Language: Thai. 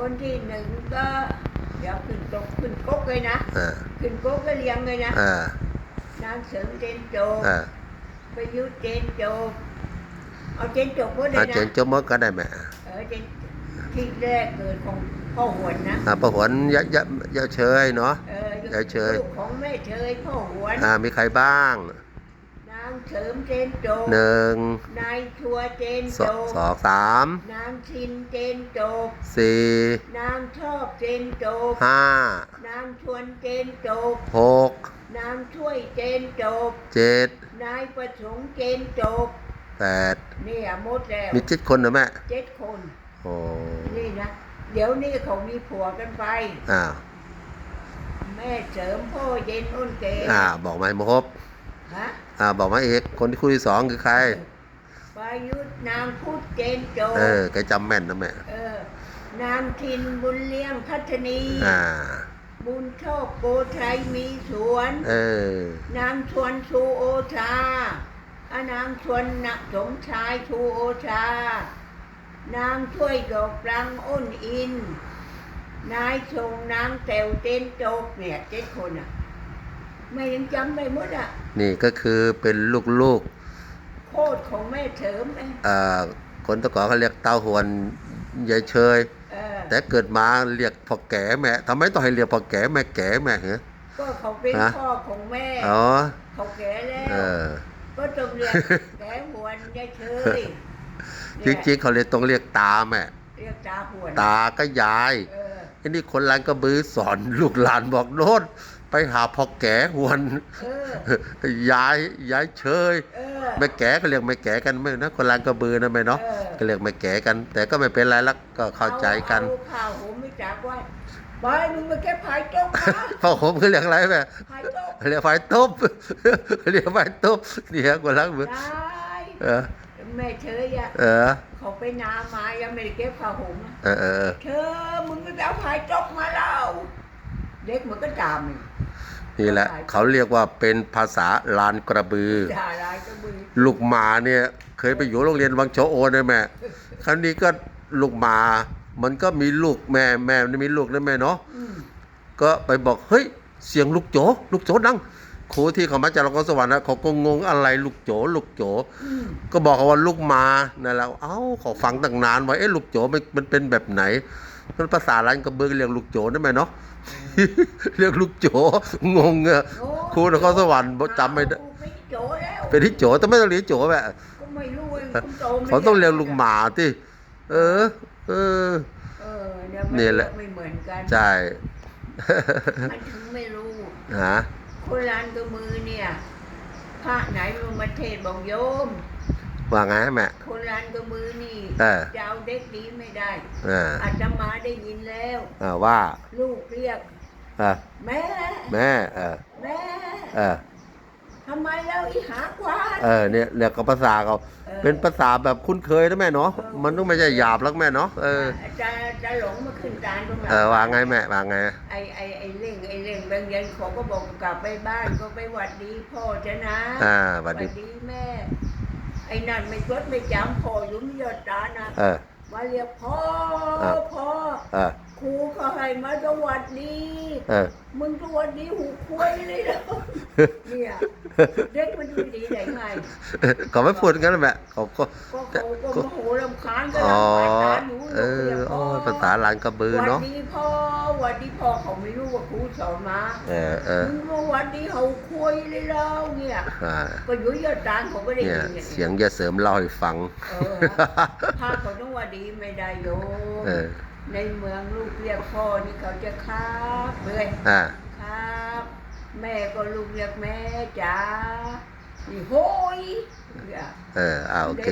คนที่หนึ่งก็เดี๋ยวขึ้นตกขึ้นก๊กเลยนะอ่าขึ้นก๊กก็เลี้ยงเลยนะอ่านางเสริมเจนโจอ่าประยุทธ์เจนโจเอาเจนโจก็ได้อานะเจนจมดก็ได้แม่เออเจนที่แรกเกิดของพ่อหวนนะอ่าประหวนยะยะยะเชยเนาะ เออเดี๋ยวเชย ลูกของแม่เชยพ่อหวน อ่ามีใครบ้างนาง เสริมเจนโจหนึ่งนายชัวเจนสโจสองสามนางชินเจนโจสี่นางชอบเจนโจห้านางชวนเจนโจหกนางช่วยเจนโจเจ็ดนายประสงค์เจนโจแปดเนี่ยหมดแล้วมีเจ็ดคนนะแม่เจ็ดคน โอ้นี่นะเดี๋ยวนี้เขามีผัวกันไป อ้าวแม่เสริมพ่อเย็นอ้นเกอ่าบอกมาให้มาครบฮะ อ่าบอกมาเอกคนที่คู่ที่สองคือใคร ประยุทธ์นางพุทธเจนโจเออแกจำแม่นนะแม่เออนางทินบุญเลี้ยงพัฒนี อ่า บุญโชคโกชัยมีสวน เออ นางชวนชูโอชาอานางชวนนักสมชายชูโอชา นางช่วยดอกรังอ้นอิน นายชงนางแตวเต้นโจกเนี่ยเจ็ดคนอะ ไม่ยังจำได้หมดอะ นี่ก็คือเป็นลูกโคตรของแม่เฉิมเองๆอ่าคนตะกอเขาเรียกเต้าหวนยายเชย เออแต่เกิดมาเรียกพ่อแก่แม่ทำไมต้องให้เรียกพ่อแก่แม่แก่แม่เหรอ ก็เขาเป็นฮะ พ่อของแม่ อ๋อเขาแก่แล้เอว อ ก็ต้องเรียกแก่หวนยายเชยจริงๆเขาเลยต้องเรียกตาแม่ ๆเรียกตาหวนตาก็ยาย เอ อไอ้นี่คนร้านกระบือสอนลูกหลานบอกโน้ตไปหาพ่อแก่หวนเออยายยายเชยเออแม่แก่ก็เรียกแม่แก่กันไม่นะคนร้านกระบือนะแม่เนาะเออก็เรียกแม่แก่กัน แต่ก็ไม่เป็นไรลักก็เข้าใจกันเอาข้าวผมไม่จากว่าบายมึงมาแค่พายโจ๊กมาพ่อผมคือเรียกอะไรแม่พายโจ๊กเรียกไฟตุ๊บเรียกไฟตุ๊บเนี่ยคนรักมือได้เออแม่เชยอะเออ เขาไปนามายังไม่ได้เก็บผ้าห่มอะเออเออเธอมึงก็จะเอาพายโจ๊กมาแล้วเด็กมันก็จามอีกนี่แหละเขาเรียกว่าเป็นภาษาลานกระบือ ด่าร้ายก็มือลูกหมาเนี่ยเคยไปอยู่โรงเรียนวังโชโอนะแม่ ครั้งนี้ก็ลูกหมา มันก็มีลูกแม่แม่มันมีลูกนะแม่เนาะ อืมก็ไปบอกเฮ้ยเสียงลูกโจ ลูกโจดัง ครูที่เขามาจากนครสวรรค์นะเขาก็งงอะไรลูกโจลูกโจอืมก็บอกเขาว่าลูกหมานั่นแหละเอ้าเขาฟังตั้งนานว่าเอ๊ะลูกโจมันมันเป็นแบบไหนมันภาษาร้านกระเบือเรียกลูกโจได้ไหมเนาะเรียกลูกโจงงอะโอ้ครูนครสวรรค์บอกจำไม่ได้เอาไม่โจแล้วเป็นที่โจแต่ไม่ต้องเรียกโจแบบก็ไม่รู้ไอ้คุณโจไม่เขาต้องเรียกลูกหมาที่เออ เออเออเนี่ยมันนี่แหละไม่เหมือนกันใช่มันถึงไม่รู้ฮะ คนลานกับมือเนี่ยพระไหนลงมาเทศน์บอกโยม ว่าไงแม่ คนลานกับมือนี่เออ จะเอาเด็กดีไม่ได้อ่าอาตมาได้ยินแล้ว อ่าว่าลูกเรียกอ่าแม่ แม่เออแม่เออทำไมแล้วอีหากวาดเออเนี่ยเรียกกับภาษาเขา เออเป็นภาษาแบบคุ้นเคยนะแม่เนาะเออมันต้องไม่ใช่หยาบแล้วแม่เนาะเออจะจะหลงมาขึ้นตาลตรงหลัเออว่าไงแม่ว่าไงไอไอไอเร่งไอเร่งบางเย็นเขาก็บอกกลับไปบ้านก็ไปหวัดดีพ่อจะนะอ่าหวัดดีแม่ ไอ้นั่นไม่ชดไม่จำพ่ออยุ่มยอดตานะเออมาเรียกพ่อเออพ่อเออครูก็ให้ มาสวัสดี เออ มึงสวัสดีหูคุยเลยเหรอเนี่ยเด็กมันดูดีได้ไงเขาไม่พูดกันนะแม่เขาก็ก็เขาก็โมโหรำคาญก็อ๋อรำคาญตาอยู่เออรียกอ๋พ่อภาษาลานกระบือหวัเนาะดดีพ่อหวัดดีพ่อเขาไม่รู้ว่าครูสอนมาเออเออมึงมาหวัดดีเขาคุยเลยแล้วเนี่ย อ่าก็อยุ่ยยอดตานเขาก็ได้เนี่ยยินเนี่ยเสียงยาเสริมเล่าให้ฟัง เออถ้าเขาต้องหว่าดีไม่ได้โยม เออ ในเมืองลูกเรียกพ่อนี่เขาจะครับเลยอ่า ครับ แม่ก็ลูกเรียกแม่จ๋านี่โฮ้ยเนี่ยเอออ่าโอเค